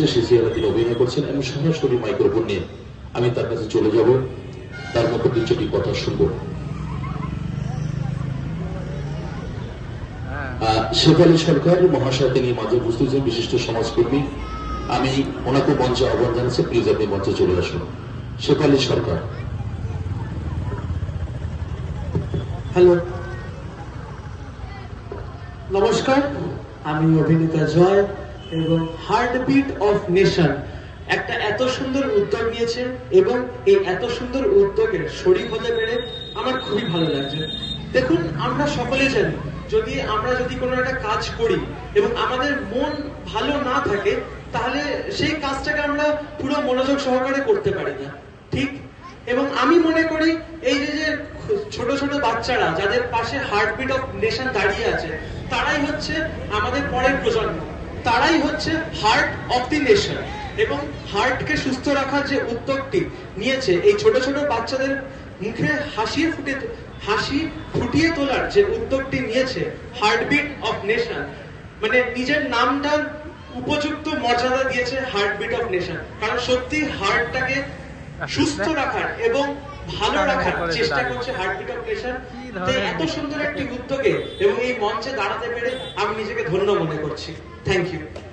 চলচ্চিত্রে সে চেহারা তিনি অভিনয় করছেন আমি সরাসরি মাইক্রোফোন নিয়ে আমি তার কাছে চলে যাব। তার মুখে দু চারটি কথা শুনব। আহ, শেফালী সরকার মহাশয় তিনি মাঝে উপস্থিত হয়েছেন বিশিষ্ট সমাজকর্মী। আমি ওনাকে মঞ্চে আহ্বান জানাচ্ছি প্লিজ আপনি মঞ্চে চলে আসুন। শেফালী সরকার। হ্যালো। নমস্কার আমি অভিনেতা জয়। এবং হার্টবিট অফ নেশন একটা এত সুন্দর উদ্যোগ নিয়েছে এবং এই এত সুন্দর উদ্যোগের শরীর হতে পেরে আমার খুবই ভালো লাগছে। দেখুন, আমরা সকলে জানি যদি আমরা যদি কোনো একটা কাজ করি এবং আমাদের মন ভালো না থাকে, তাহলে সেই কাজটাকে আমরা পুরো মনোযোগ সহকারে করতে পারি না। ঠিক? এবং আমি মনে করি এই যে যে ছোট ছোট বাচ্চারা যাদের পাশে হার্টবিট অফ নেশন দাঁড়িয়ে আছে, তারাই হচ্ছে আমাদের পরের প্রজন্ম। তারাই হচ্ছে হার্ট অফ দি নেশন এবং হার্টকে সুস্থ রাখার যে উদ্যোগটি নিয়েছে এই ছোট ছোট বাচ্চাদের মুখে হাসি ফুটে হাসি ফুটিয়ে তোলার যে উদ্যোগটি নিয়েছে হার্টবিট অফ নেশন মানে নিজের নামটার উপযুক্ত মর্যাদা দিয়েছে হার্টবিট অফ নেশন কারণ সত্যি হার্টটাকে সুস্থ রাখার এবং ভালো রাখার চেষ্টা করছে হার্টবিট অফ নেশন এত সুন্দর একটি উদ্যোগে এবং এই মঞ্চে দাঁড়াতে পেরে আমি নিজেকে ধন্য মনে করছি। Thank you.